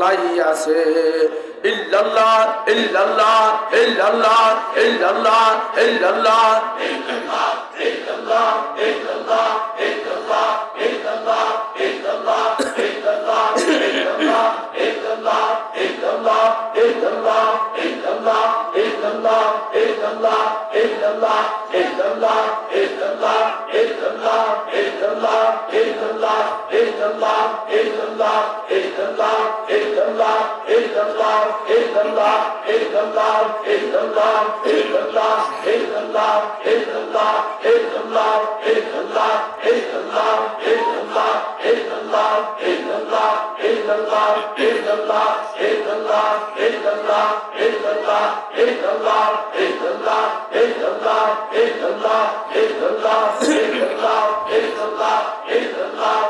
আল্লাহ আছে ইল্লাল্লাহ ইল্লাল্লাহ ইল্লাল্লাহ ইল্লাল্লাহ ইল্লাল্লাহ illallah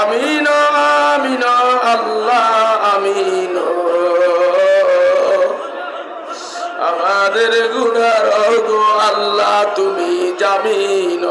আমিন আমিন আল্লাহ আমিন। আমাদের গুণার আল্লাহ তুমি জামিন।